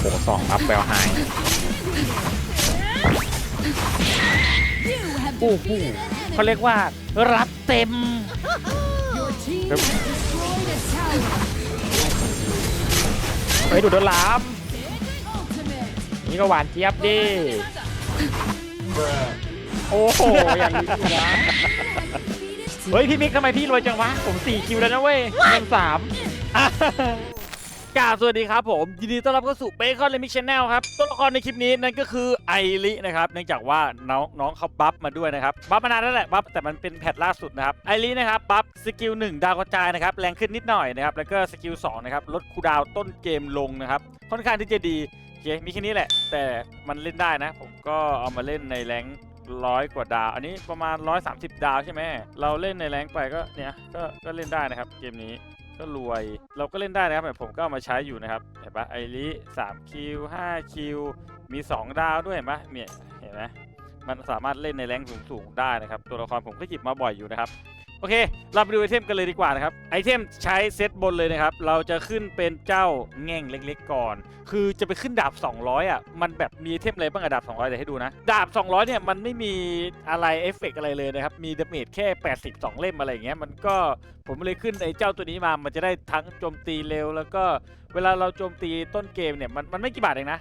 โอ้โหสองอัพแววไฮ You have โอ้โหเขาเรียกว่ารับเต็มเฮ้ยดูดลามนี่ก็หวานเจี๊ยบดิโอ้โหอย่างนี้นะเฮ้ยพี่มิกทำไมพี่รวยจังวะ ผม4คิวแล้วนะเว้ยเงินสาม กาสวัสดีครับผม ยินดีต้อนรับเข้าสู่เบคอนเลมิชแนลครับตัวละครในคลิปนี้นั่นก็คือไอรินะครับเนื่องจากว่าน้องน้องเขาบัฟมาด้วยนะครับบัฟมานานแล้วแหละบัฟแต่มันเป็นแพทล่าสุดนะครับไอรินะครับบัฟสกิล1ดาวกระจายนะครับแรงขึ้นนิดหน่อยนะครับแล้วก็สกิล2นะครับลดคูดาวต้นเกมลงนะครับค่อนข้างที่จะดีโอเคมีแค่นี้แหละ แต่มันเล่นได้นะ ผมก็เอามาเล่นในแรงร้อยกว่าดาว อันนี้ประมาณ 130 ดาวใช่ไหม เราเล่นในแรงไปก็เนี่ย ก็ก็เล่นได้นะครับเกมนี้ ก็รวย เราก็เล่นได้นะครับแต่ผมก็เอามาใช้อยู่นะครับ เห็นปะไอริ3คิว5คิวมี 2 ดาวด้วยเห็นปะเนี่ยเห็นไหมมันสามารถเล่นในแรงสูงๆได้นะครับ ตัวละครผมก็หยิบมาบ่อยอยู่นะครับ โอเค เราไปดูไอเทมกันเลยดีกว่านะครับ ไอเทมใช้เซตบนเลยนะครับ เราจะขึ้นเป็นเจ้าแง่งเล็กๆก่อน คือจะไปขึ้นดาบ 200 อะ มันแบบมีไอเทมอะไรบ้างอะดาบ 200เดี๋ยวให้ดูนะ ดาบ 200 เนี่ย มันไม่มีอะไรเอฟเฟกต์อะไรเลยนะครับ มีดาเมจแค่ 82 เล่มอะไรอย่างเงี้ย มันก็ผมเลยขึ้นไอเจ้าตัวนี้มา มันจะได้ทั้งโจมตีเร็ว แล้วก็เวลาเราโจมตีต้นเกมเนี่ย มันมันไม่กี่บาทเองนะ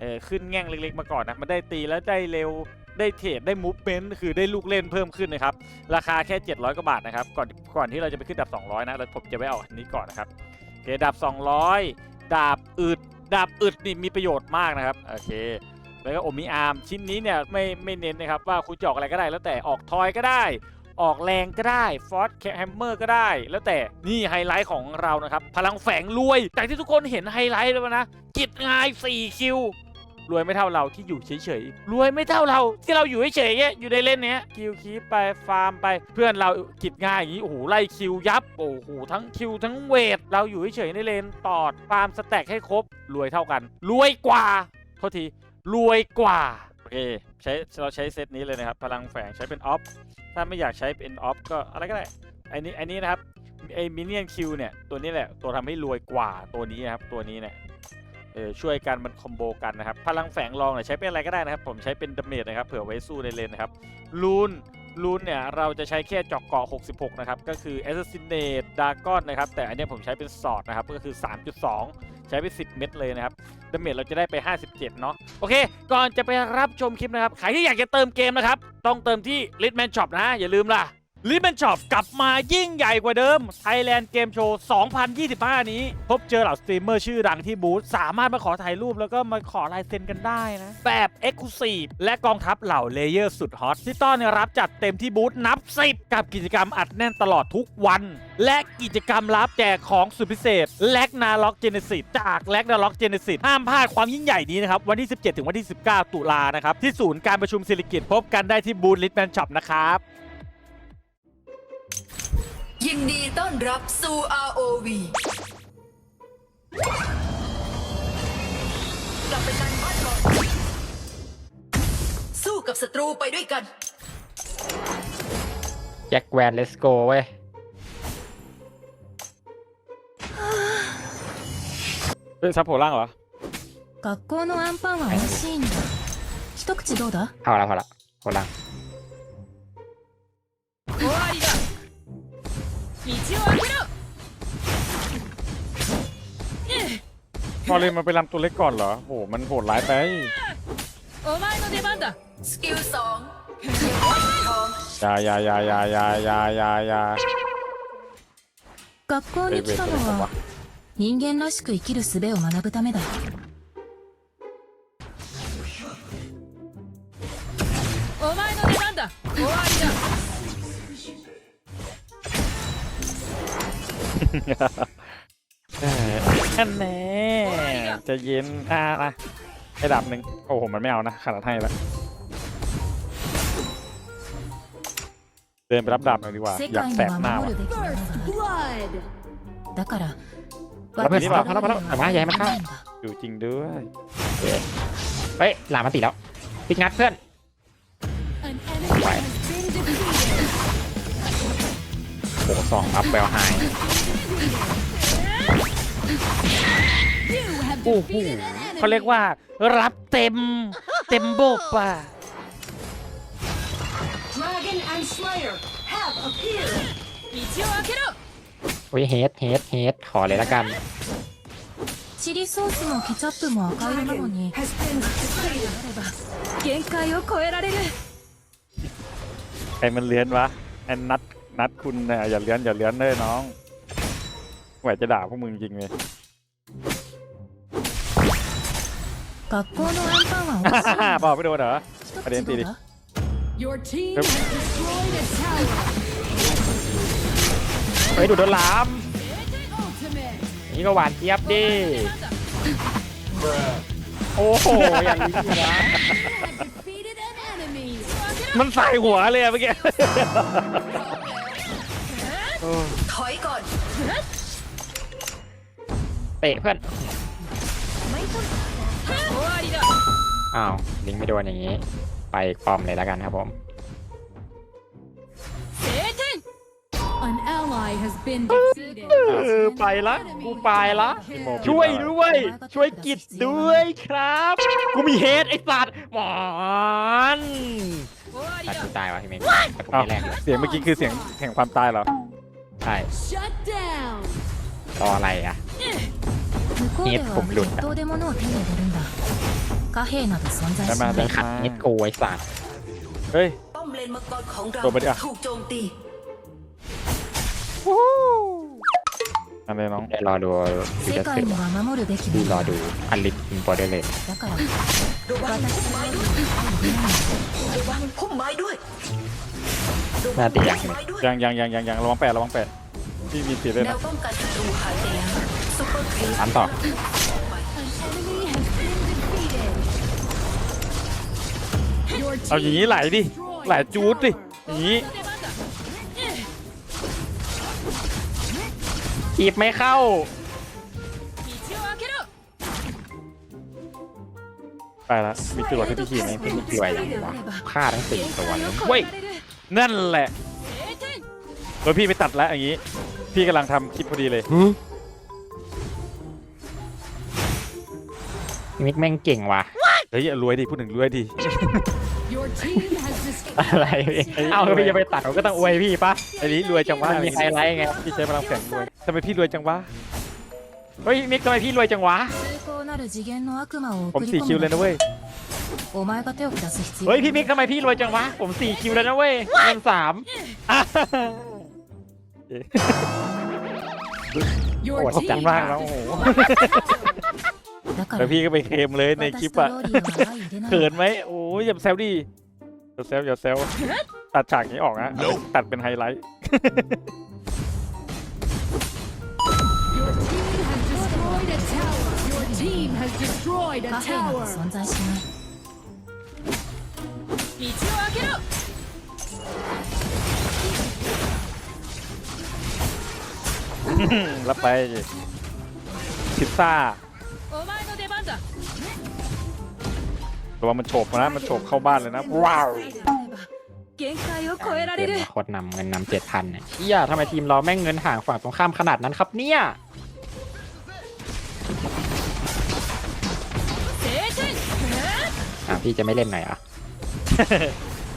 เออ ขึ้นแง่งเล็กๆมาก่อนนะ มันได้ตีแล้วได้เร็ว ได้เทรดได้มูฟเมนต์คือได้ลูกเล่นเพิ่มขึ้นนะครับ ราคาแค่ 700กว่าบาทนะครับ ก่อนก่อนที่เราจะไปขึ้นดาบ200 นะเราผมจะไปเอาอันนี้ก่อนนะครับโอเคดาบ200 ดาบอึดดาบอึดนี่มีประโยชน์มากนะครับโอเคแล้วก็โอมิอาร์มชิ้นนี้เนี่ยไม่ไม่เน้นนะครับว่าคุณจะออกอะไรก็ได้ แล้วแต่ออกทอยก็ได้ออกแรงก็ได้ฟอสแฮมเมอร์ก็ได้ แล้วแต่นี่ไฮไลท์ของเรานะครับ พลังแฝงรวย จากที่ทุกคนเห็นไฮไลท์แล้วนะ กิจงาย4คิว รวยไม่เท่าเราที่อยู่เฉยๆ รวยไม่เท่าเราที่เราอยู่เฉยๆเนี่ยอยู่ในเล่นเนี้ยคิวคีไปฟาร์มไปเพื่อนเรากิจง่ายอย่างนี้โอ้โหไล่คิวยับโอ้โหทั้งคิวทั้งเวท เราอยู่เฉยๆในเลนตอดฟาร์มสแต็กให้ครบรวยเท่ากัน รวยกว่าโทษทีรวยกว่าโอเคใช้เราใช้เซตนี้เลยนะครับพลังแฝงใช้เป็นออฟถ้าไม่อยากใช้เป็นออฟก็อะไรก็ได้ไอ้นี้ไอ้นี้นะครับไอ้มินเนี่ยนคิวเนี่ยตัวนี้แหละตัวทำให้รวยกว่าตัวนี้นะครับตัวนี้เนี่ย เออช่วยกันมันคอมโบกันนะครับ พลังแฝงรองเนี่ยใช้เป็นอะไรก็ได้นะครับ ผมใช้เป็นดาเมจนะครับเผื่อไว้สู้ในเลนนะครับลูนลูนเนี่ยเราจะใช้แค่จอกเกาะ 66 นะครับ ก็คือ Assassinate Dragon นะครับ แต่อันนี้ผมใช้เป็นสอดนะครับ ก็คือ 3.2 ใช้ไป 10 เม็ดเลยนะครับดาเมจเราจะได้ไป 57 เนาะโอเค ก่อนจะไปรับชมคลิปนะครับ ใครที่อยากจะเติมเกมนะครับ ต้องเติมที่ Litman Shop นะ อย่าลืมล่ะ ลิมันช็อปกลับมายิ่งใหญ่กว่าเดิม Thailand Game Show 2025 นี้ พบเจอเหล่าสตรีมเมอร์ชื่อดังที่บูธสามารถมาขอถ่ายรูปแล้วก็มาขอลายเซ็นกันได้นะ แบบ e x c l u s i v e และกองทัพเหล่าเลเยอร์สุดฮอตที่ต้อนรับจัดเต็มที่บูธนับ 10 กับกิจกรรมอัดแน่นตลอดทุกวัน และกิจกรรมรับแจกของสุดพิเศษแลกนาล็อกเจเนซิสจากแลกนาล็อกเจเนซิสห้ามพลาดความยิ่งใหญ่นี้นะครับวันที่ 17 ถึงวันที่ 19 ตุลานะครับที่ศูนย์การประชุมศิริกิตพบกันได้ที่บูธลิทแมนช็อปนะครับ ยินดีต้อนรับสู่ ROV กลับไปกันบ้านก่อนสู้กับศัตรูไปด้วยกัน แจ็คแวนเลสโกเว้ยเป็นซับโผล่ล่างเหรอ 学校のアンパンは美味しいんだ。一口どうだ พอละพอละโผล่ล่าง 終わりだ道を開けろ พอเลยมันไปลำตัวเล็กก่อนเหรอโหมันโหดร้ายไป お前の出番だ สกิลสองทอง อยาอยาอยาอยาอยาอยาอยาอยา 学校に来たのは人間らしく生きる術を学ぶためだお前の出番だ終わ อันแน่จะเย็นอ่ะนะให้ดับหนึ่งโอ้โห มันไม่เอานะขนาดให้แล้วเดินไปรับดาบหน่อยดีกว่า 世 อยาก 界 แส に บ は หน้า 守 ว่ะ るべきものがある Blood. だから แล้วเพื่อน 私 มา が พาแล้วพาแล้วแต่ว่าย้ายมันเข้า ないんだ อยู่จริงด้วย เฮ้ยหลามมาติแล้วปิกงัดเพื่อน An enemy has been defeated. โอ้โหสองอัพแววไฮ โอ้โหเขาเรียกว่า รับเต็ม เต็มบบอ่ะ Dragon and Slayer have appeared 道を開けろ อุ้ยเฮดเฮดเฮดขอเลยละกัน チリソースもケチャップも赤色なのに has been defeated 限界を超えられる ใครมันเลื้อนวะไอ้นัดนัดคุณเนี่ยอย่าเลื้อนอย่าเลื้อนเลยน้องไ หวจะด่าพวกมึงจริงเลย 学校のアンパンは美味しい บอกไม่โดนเหรอ 一あれ口どうだ Your team Yep. has destroyed a tower เฮ้ยดูดโดนหลาม Ultimate นี่ก็หวานเจี๊ยบดิ โอ้โห อย่างนี้นะ defeated an enemy มันใส่หัวเลยอะเมื่อกี้ ถอยก่อน เตะเพื่อนอ้าวลิงไม่โดนอย่างนี้ ไปปอมเลยแล้วกันครับผม An ally ไปละกูไปละ ช่วยด้วย ช่วยกิดด้วยครับ กูมีเฮดไอ้สัตว์หมอนตัดตายวะพี่เมย์ตักูไม่แรงเสียงเมื่อกี้คือเสียงแห่งความตายเหรอใช่ต่ออะไรอะ 向こうではผมหลุดอะ 決闘で物を手に入れるんだ貨幣など存在し ได้มา ない ได้ ขัด มา เน็ตกูไอ้สัตว์ เฮ้ย ป้อมเลนมังกรของเรา ตัวไปดิอะ ถูกโจมตี อะไรน้อง เดี๋ยวรอดูดู 世 จะ 界 เสร็จ には守るべき ดู もの รอ だ ดูอันลิทอินโปรเดเลต だから ระวังพุ่มไม้ด้วยระวังพุ่มไม้ด้วยระวั น่าง ตีอย่าง พุ่ม หนึ่ง ไม้ด้วย ยังยังยังยังยังระวังแปดระวังแปดพี่มีสีเลย แน นะ วป้องกันศัตรูหายไปแล้ว ตามต่อเอาอย่างนี้ไหลดิ ไหลจูดดิ อย่างนี้อีบไม่เข้า ไปละมีจุดหลอที่พี่ขี่ไหมพี่ขี่ไหวยังวะฆ่าทั้งสี่ตัวเลยเว้ย นั่นแหละ โดยพี่ไปตัดแล้วอย่างนี้ พี่กำลังทำคลิปพอดีเลย มิกแม่งเก่งว่ะ เฮ้ยรวยดิพูดถึงรวยดิ Your team has destroyed อะไรพี่เอ้าพี่จะไปตัดผมก็ต้องอวยพี่ปะ ไอ้นี้รวยจังวะ มันมีไฮไลท์ไง พี่ใช้พลังแฝงรวยทำไมพี่รวยจังวะ เฮ้ยมิกทำไมพี่รวยจังวะ 崇高なる次元の悪魔を ผม 送り สี่ 込 คิว む เลยนะเว้ย お前が手を下す必要 เฮ้ยพี่มิกทำไมพี่รวยจังวะ ผมสี่คิวแล้วนะเว้ยเงินสามอ่ะ Your ขอบคุณ team มากแล้วโอ้โห だか แล้ ら วพี่ก็ไปเคลมเลยในคลิป 私と อะ ローリーは相入れない เขินไหมโอ้ยอย่าแซวดิอย่าแซวอย่าแซวตัดฉากนี้ออกนะเอาไปตัดเป็นไฮไลท์ Your team has destroyed a tower Your team has destroyed a 貨幣など tower 存在しない道を開けろ รับไปพิซซ่า お前の出番だ ระวังมันโฉบนะ มันโฉบเข้าบ้านเลยนะ ว้าว 限界を超えら เก れ ม る มาโคตรนำเงินนำเจ็ดพันเนี่ยเฮียทำไมทีมเราแม่งเงินห่างฝั่งตรงข้ามขนาดนั้นครับเนี่ย 晴天 อ่ะพี่จะไม่เล่นหน่อยเหรอ่ะ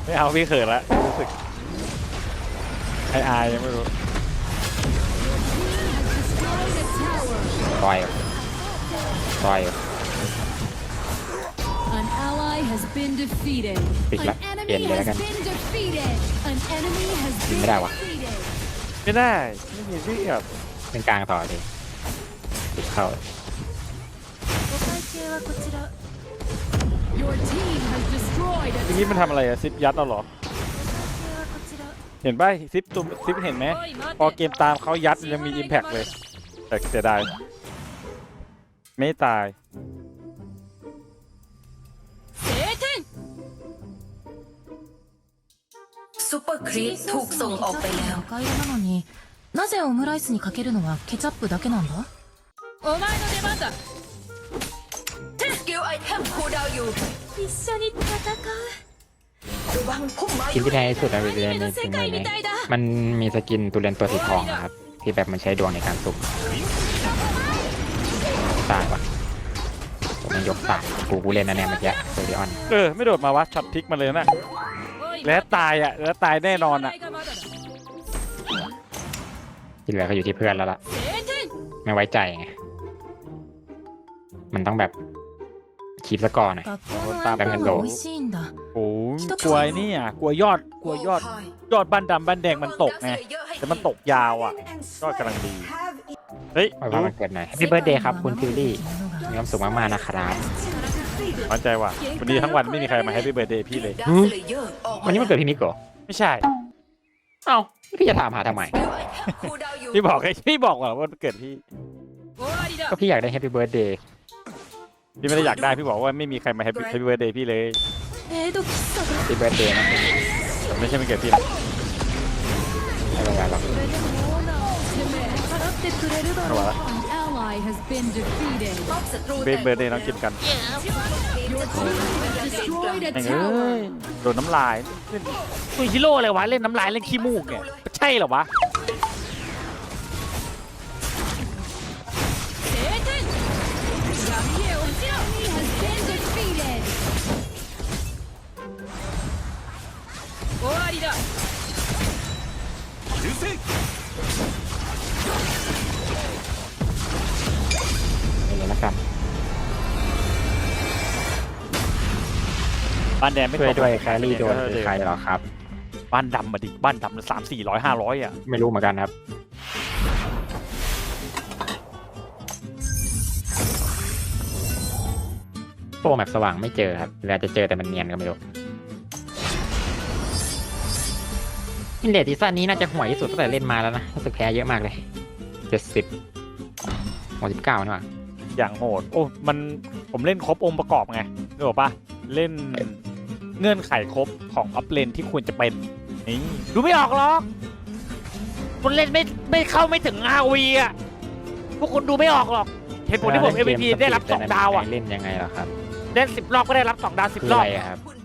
ไม่เอาพี่เขินละรู้สึกไออายยังไม่รู้ destroyed a tower ต่อย ต่อย An ปิดละเปลี่ยนเลยแล้วกัน has ไม่ได้วะไม่ได้ ไม่มีเรียบเป็นกลางต่อดิติดเข้า Your งทีนี้มันทำอะไรอะซิปยัดเราเหรอ เห็นป่ะซิปตุ้มซิปเห็นไหม พอเกมตามเขายัดยังมีอิมแพกเลย แต่เสียดาย ไม่ตาย 晴天 ซุปเปอร์ครีปถูกส่งออกไปแล้ว 赤色なのになぜオムライスにかけるのはケチャップだけなんだお前の出番だ สกิลไอเทมคูลดาวน์อยู่ 一緒に戦う ระวังพุ่มไม้ ทีม ด้ว ที่ ย แท้ที่สุดในเรนในทีมเลยไหมมันมีสกินตูเลนตัวสีทองนะครับ ที่แบบมันใช้ดวงในการสุ่ม เตายวะมยกตายกูกูเล่นนะเนี่ยเมื่อกี้โซเดียนเออ ไม่โดดมาวะช็อตทิกมาเลยนะแล้วตายอะแล้วตายแน่นอนอะที่เหลือก็อยู่ที่เพื่อนแล้วล่ะ ไม่ไว้ใจไงมันต้องแบบคีบสกอร์หน่อยตามแบบกันโดโอ้ยกลัวนี่อะกลัวยอดกลัวยอด ยอดบ้านดำบ้านแดงมันตกไงแต่มันตกยาวอะยอดกำลังดี เฮ้ยมาพามันเกิดหน่อยแฮปปี้เบิร์ดเดย์ครับคุณฟิลลี่มีความสุขมากๆนะครับมั่นใจว่ะวันนี้ทั้งวันไม่มีใครมาแฮปปี้เบิร์ดเดย์พี่เลย วันนี้มันเกิดพี่มิกเหรอไม่ใช่เอ้าพี่จะถามหาทำไม พี่บอกไงพี่บอกว่าวันเกิดพี่ ก็พี่อยากได้แฮปปี้เบิร์ดเดย์พี่ไม่ได้อยากได้พี่บอกว่าไม่มีใครมาแฮปปี้แฮปปี้เบิร์ดเดย์พี่เลยแฮปปี้เบิร์ดเดย์นะไม่ใช่ไม่เกิดพี่นะไม่เป็นไรหรอก ระวะเบรกเบรกเดย์น้องกินกัน แม่งเอ้ยโดนน้ำลายเคุนฮีโร่อะไรวะ เล่นน้ำลายเล่นขี้มูกเนี่ย ใช่เหรอวะ บ้านแดงไม่ช่วยตกด้วยแครี่โดนคือใครเหรอครับ บ้านดำมาดิบ้านดำสามสี่ร้อยห้าร้อยอะไม่รู้เหมือนกันครับโปรแมปสว่างไม่เจอครับเวลาจะเจอแต่มันเนียนก็ไม่รู้อินเลดซีซั่นนี้น่าจะห่วยที่สุดตั้งแต่เล่นมาแล้วนะรู้สึกแพ้เยอะมากเลยเจ็ดสิบหกสิบเก้านี่หว่าอย่างโหด โอ้ มัน ผมเล่นครบองค์ประกอบไงนึกออกปะเล่น เงื่อนไขครบของอัพเลนที่ควรจะเป็นนี่ดูไม่ออกหรอกคุณเล่นไม่ไม่เข้าไม่ถึงอาวีอะพวกคุณดูไม่ออกหรอกเหตุผลที่ผม MVP ได้รับสองดาวอะเล่นยังไงเหรอครับ เล่นสิบรอบก็ได้รับสองดาวสิบคือรออะบไรอะครับคุณ